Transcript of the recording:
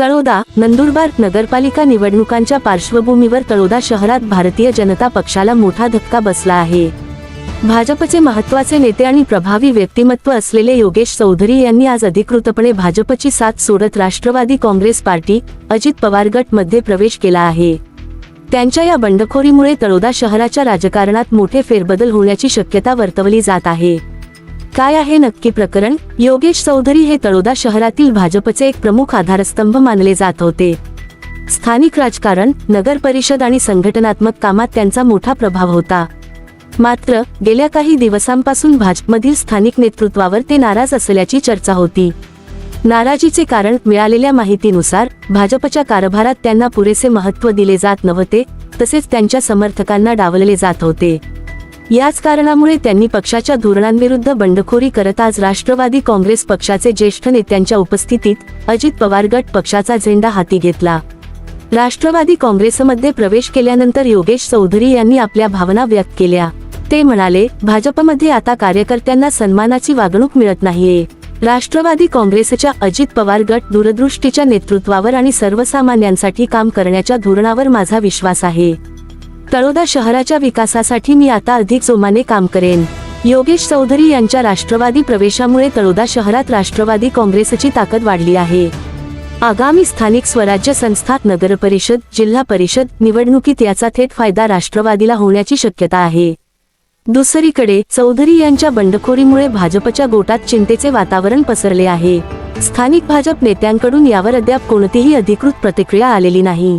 तळोदा नंदुरबार नगरपालिका निवडणुकांच्या पार्श्वभूमीवर तळोदा शहरात भारतीय जनता पक्षाला मोठा धक्का बसला आहे. भाजपचे महत्त्वाचे नेते आणि प्रभावी व्यक्तिमत्व असलेले योगेश चौधरी यांनी आज अधिकृतपणे भाजपची साथ सोडत राष्ट्रवादी काँग्रेस पार्टी अजित पवार गटमध्ये प्रवेश केला आहे. त्यांच्या या बंडखोरीमुळे तळोदा शहराच्या राजकारणात मोठे फेरबदल होण्याची शक्यता वर्तवली जात आहे. काय आहे नक्की प्रकरण? योगेश चौधरी हे तळोदा शहरातील भाजपचे एक प्रमुख आधारस्तंभ मानले जात होते. स्थानिक राजकारण नगर परिषद आणि संघटनात्मक कामात त्यांचा मोठा प्रभाव होता. मात्र गेल्या काही दिवसांपासून भाजपमधील स्थानिक नेतृत्वावर ते नाराज असल्याची चर्चा होती. नाराजीचे कारण मिळालेल्या माहितीनुसार भाजपच्या कारभारात त्यांना पुरेसे महत्त्व दिले जात नव्हते तसेच त्यांच्या समर्थकांना डावलले जात होते. याच कारणामुळे त्यांनी पक्षाच्या धोरणांविरुद्ध बंडखोरी करत आज राष्ट्रवादी काँग्रेस पक्षाचे ज्येष्ठ नेत्यांच्या उपस्थितीत अजित पवार गट पक्षाचा झेंडा हाती घेतला. राष्ट्रवादी काँग्रेसमध्ये प्रवेश केल्यानंतर योगेश चौधरी यांनी आपल्या भावना व्यक्त केल्या. ते म्हणाले भाजपमध्ये आता कार्यकर्त्यांना सन्मानाची वागणूक मिळत नाहीये. राष्ट्रवादी काँग्रेसच्या अजित पवार गट दूरदृष्टीच्या नेतृत्वावर आणि सर्वसामान्यांसाठी काम करण्याच्या धोरणावर माझा विश्वास आहे. तळोदा शहराच्या विकासासाठी मी आता अधिक जोमाने काम करेन. योगेश चौधरी यांच्या राष्ट्रवादी प्रवेशामुळे तळोदा शहरात राष्ट्रवादी काँग्रेसची ताकद वाढली आहे. आगामी स्थानिक स्वराज्य संस्थात नगरपरिषद जिल्हा परिषद निवडणुकीत याचा थेट फायदा राष्ट्रवादीला होण्याची शक्यता आहे. दुसरीकडे चौधरी यांच्या बंडखोरीमुळे भाजपच्या गोटात चिंतेचे वातावरण पसरले आहे. स्थानिक भाजप नेत्यांकडून यावर अद्याप कोणतीही अधिकृत प्रतिक्रिया आलेली नाही.